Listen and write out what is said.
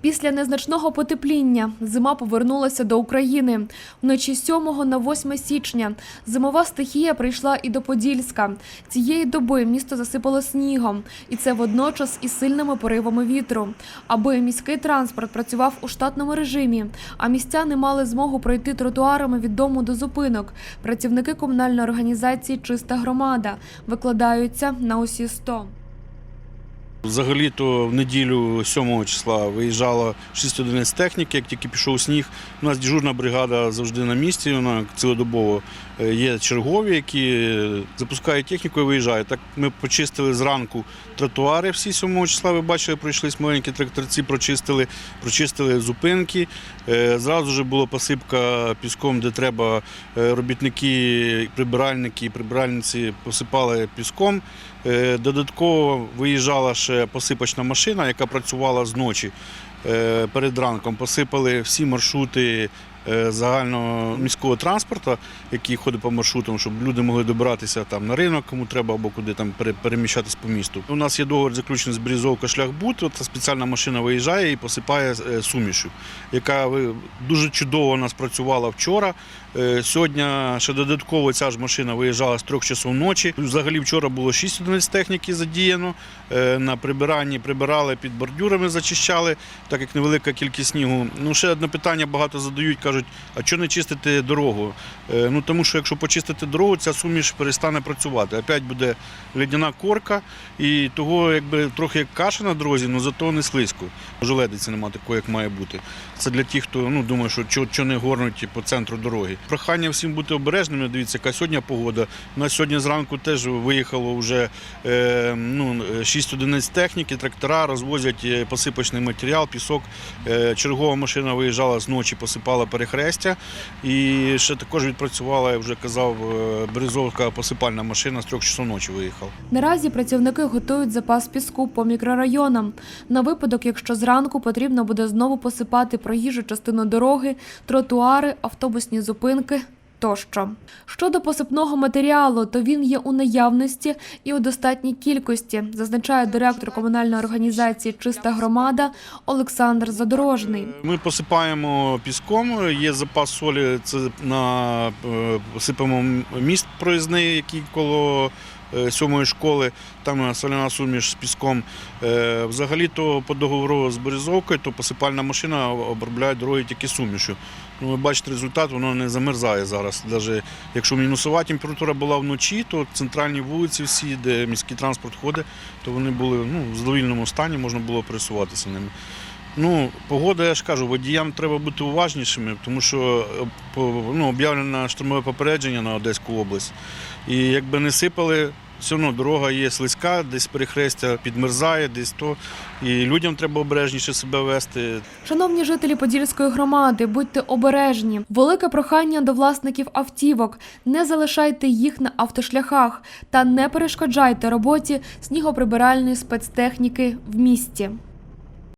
Після незначного потепління зима повернулася до України. Вночі з 7 на 8 січня зимова стихія прийшла і до Подільська. Цієї доби місто засипало снігом, і це водночас із сильними поривами вітру. Аби міський транспорт працював у штатному режимі, а містяни мали змогу пройти тротуарами від дому до зупинок. Працівники комунальної організації Чиста громада викладаються на усі 100. Взагалі-то в неділю 7 числа виїжджало 6 одиниць техніки, як тільки пішов сніг. У нас дежурна бригада завжди на місці, вона цілодобово Е, є чергові, які запускають техніку і виїжджають. Так ми почистили зранку тротуари всі 7 числа. Ви бачили, пройшлись маленькі тракторці, прочистили, прочистили зупинки. Е, Зразу ж була посипка піском, де треба е, робітники, прибиральники, прибиральниці посипали піском. Е, Додатково виїжджала ще посипочна машина, яка працювала зночі е, перед ранком. Посипали всі маршрути загального міського транспорту, який ходить по маршрутам, щоб люди могли добиратися там на ринок, кому треба, або куди там переміщатись по місту. У нас є договір заключений з Березовка шляхбут. От спеціальна машина виїжджає і посипає е, сумішю, яка дуже чудово у нас працювала вчора. Е, Сьогодні ще додатково ця ж машина виїжджала з трьох часов ночі. Взагалі вчора було 6 одиниць техніки задіяно. Е, На прибиранні прибирали під бордюрами, зачищали, так як невелика кількість снігу. Ну, ще одне питання багато задають, кажуть, а чого не чистити дорогу? Е, Ну тому що якщо почистити дорогу, ця суміш перестане працювати. Опять буде ледяна корка, і того якби трохи як каша на дорозі, але зато не слизько. Жоледиці немає такої, як має бути. Це для тих, хто ну думає, що чого, чого не горнуть по центру дороги. Прохання всім бути обережними. Дивіться, яка сьогодні погода. У нас сьогодні зранку теж виїхало вже е, ну, 6 одиниць техніки, трактора розвозять е, посипочний матеріал, пісок. Е, чергова машина виїжджала з ночі, посипала перехрестя. І ще також відпрацювала, я вже казав, бризовка посипальна машина з трьох часов ночі виїхала. Наразі працівники готують запас піску по мікрорайонам на випадок, якщо зранку потрібно буде знову посипати проїжджу частину дороги, тротуари, автобусні зупинки. Тощо щодо посипного матеріалу, то він є у наявності і у достатній кількості, зазначає директор комунальної організації Чиста громада Олександр Задорожний. Ми посипаємо піском, є запас солі, це на е, посипаємо міст проїзний, який коло е, сьомої школи, там соляна суміш з піском. Е, Взагалі-то по договору з Березовкою, то посипальна машина обробляє дороги тільки сумішю. Ну, ви бачите результат, воно не замерзає зараз. Навіть якщо мінусова температура була вночі, то центральні вулиці всі, де міський транспорт ходить, то вони були ну, в задовільному стані, можна було пересуватися ними. Ну, погода, я ж кажу, водіям треба бути уважнішими, тому що е, ну, об'явлено штурмове попередження на Одеську область. І якби не сипали, все одно дорога є слизька, десь перехрестя підмерзає, десь то. І людям треба обережніше себе вести. Шановні жителі Подільської громади, будьте обережні. Велике прохання до власників автівок: не залишайте їх на автошляхах та не перешкоджайте роботі снігоприбиральної спецтехніки в місті.